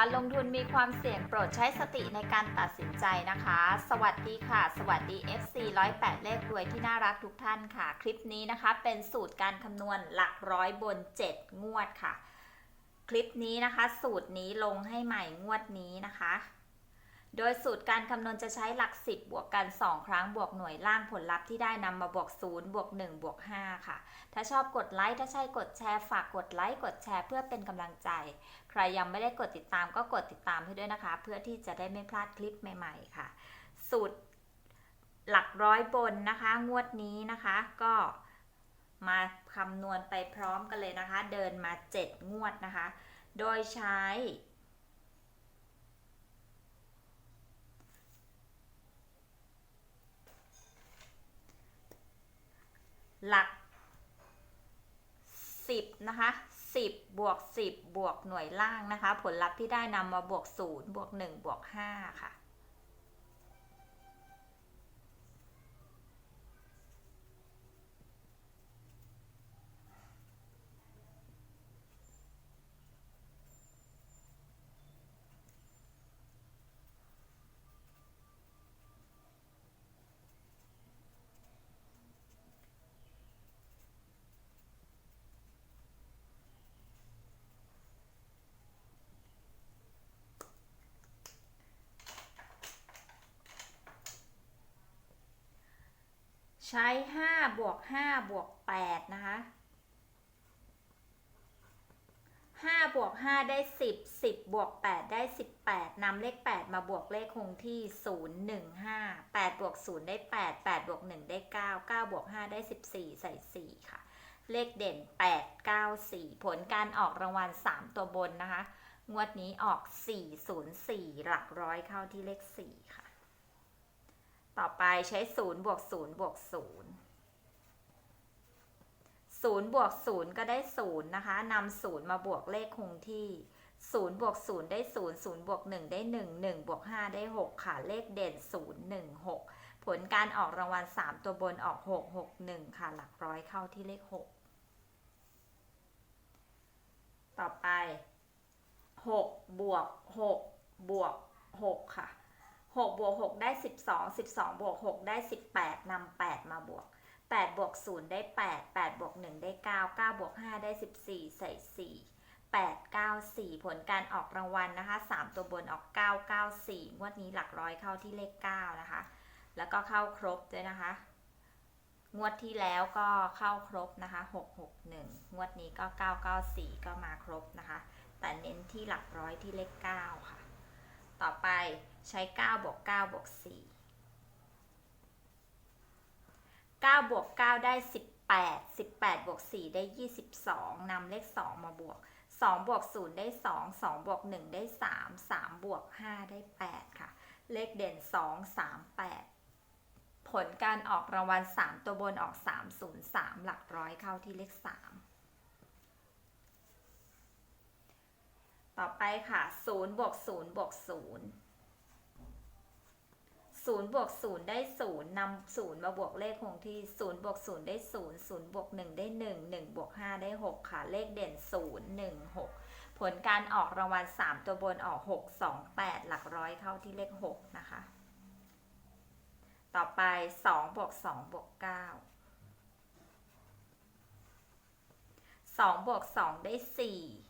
การลงทุนมีความเสี่ยงโปรดใช้สติในการตัดสินใจนะคะ สวัสดีค่ะ สวัสดี FC 108 เลขรวยที่น่ารักทุกท่านค่ะ คลิปนี้นะคะเป็นสูตรการคำนวณหลักร้อยบน 7 งวดค่ะ คลิปนี้นะคะ สูตรนี้ลงให้ใหม่งวดนี้นะคะ โดยสูตรการคำนวณจะใช้หลัก 10 บวกกัน 2 ครั้งบวกหน่วยล่างผลลัพธ์ที่ได้นำมาบวก 0 บวก 1 บวก 5 ค่ะ ถ้าชอบกดไลค์ ถ้าใช่กดแชร์ ฝากกดไลค์ กดแชร์เพื่อเป็นกำลังใจ ใครยังไม่ได้กดติดตามก็กดติดตามให้ด้วยนะคะ เพื่อที่จะได้ไม่พลาดคลิปใหม่ ๆ ค่ะ สูตรหลักร้อยบนนะคะ งวดนี้นะคะก็มาคำนวณไปพร้อมกันเลยนะคะ เดินมา 7 งวดนะคะ โดยใช้ หลัก 10 นะคะ 10 บวก 10 บวกหน่วยล่างนะคะ ผลลัพธ์ที่ได้นำมาบวก 0 บวก 1 บวก 5 ค่ะ ใช้5บวก5บวก8นะคะ5บวก5ได้ 10 10บวก8ได้ 18นำเลข 8 มาบวกเลขคงที่ 0 1 5 8บวก0ได้ 8 8บวก1ได้ 9 9บวก5ได้ 14 ใส่ 4 ค่ะ เลขเด่น 8 9 4 ผลการออกรางวัล 3 ตัวบนนะคะ งวดนี้ออก 404 หลักร้อยเข้าที่เลข 4 ค่ะ ต่อไปใช้0บวก0บวก0 0บวก0ก็ได้0นะคะนำ0มาบวกเลขคงที่0บวก0ได้0 0บวก1ได้1 1บวก5ได้6ค่ะ เลขเด่น0 1 6ผลการออกรางวัล3ตัวบนออก6 6 1ค่ะ หลักร้อยเข้าที่เลข6ต่อไป6บวก6บวก6ค่ะ 6บวก6ได้ 12 12บวก6ได้ 18นำ8มาบวก 8 บวก 0 ได้ 8 8 บวก 1 ได้ 9 9 บวก 5 ได้ 14 ใส่ 4 8 9 4 ผลการออกรางวัลนะคะ 3 ตัวบนออก 9 9 4 งวดนี้หลักร้อยเข้าที่เลข 9 นะคะ แล้วก็เข้าครบด้วยนะคะ งวดที่แล้วก็เข้าครบนะคะ 661 งวดนี้ก็ 994 ก็มาครบนะคะ แต่เน้นที่หลักร้อยที่เลข 9 ค่ะ ต่อไป ใช้9บวก9บวก4 9บวก9ได้ 18 18บวก4ได้ 22นำเลข 2 มาบวก 2 บวก 0 ได้ 2 2 บวก 1 ได้ 3 3 บวก 5 ได้ 8 ค่ะ เลขเด่น 2 3 8 ผลการออกรางวัล 3 ตัวบนออก 303 หลักร้อยเข้าที่เลข 3ต่อไปค่ะ 0 บวก 0 บวก 0 0บวก0ได้0นำ0มาบวกเลขคงที่0บวก0ได้0 0บวก1ได้1 1บวก5ได้ 6 ค่ะ เลขเด่น 0 1 6 ผลการออกรางวัล 3 ตัวบนออก 6 2 8 หลักร้อยเข้าที่เลข 6 นะคะ ต่อไป2บวก2บวก9 2บวก2ได้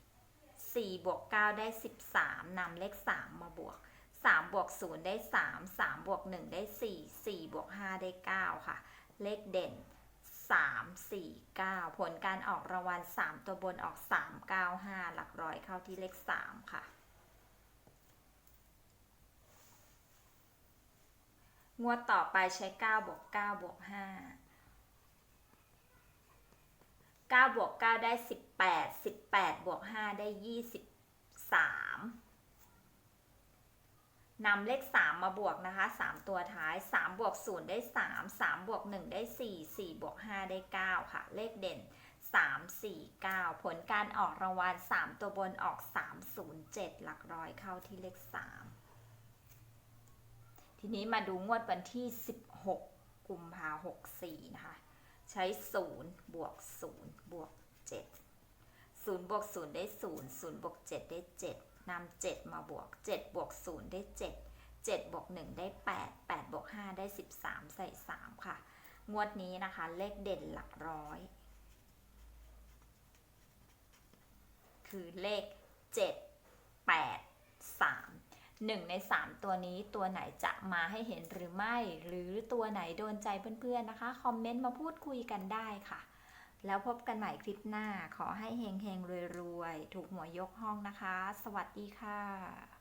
4 4บวก9ได้ 13นำเลข 3 มาบวก 3บวก0ได้ 3 3บวก1ได้ 4 4บวก5ได้ 9 ค่ะ เลขเด่น 3 4 9 ผลการออกรางวัล 3 ตัวบนออก 3 9 5 หลักร้อยเข้าที่เลข 3 ค่ะ งวดต่อไปใช้ 9 บวก 9 บวก 5 9 บวก 9 ได้ 18 18 บวก 5 ได้ 23 นำเลข 3 มาบวกนะคะ 3 ตัวท้าย 3 บวก 0 ได้ 3 3 บวก 1 ได้ 4 4 บวก 5 ได้ 9 ค่ะ เลขเด่น 3 4 9 ผลการออกรางวัล 3 ตัวบนออก 307 หลักร้อยเข้าที่เลข 3 ทีนี้มาดูงวดวันที่ 16 กุมภาหกสี่นะคะ ใช้ 0 บวก 0 บวก 7 0 บวก 0 ได้ 0 0 บวก 7 ได้ 7 นำ7มาบวก 7 บวก 0 ได้ 7 7 บวก 1 ได้ 8 8 บวก 5 ได้ 13 ใส่ 3 ค่ะ งวดนี้นะคะ เลขเด่นหลักร้อย คือเลข 7 8 3 1 ใน 3 ตัวนี้ตัวไหนจะมาให้เห็นหรือไม่ หรือตัวไหนโดนใจเพื่อนๆนะคะ คอมเมนต์มาพูดคุยกันได้ค่ะ แล้วพบกันใหม่คลิปหน้า ขอให้เฮงเฮงรวยรวย ถูกหวยยกห้องนะคะ สวัสดีค่ะ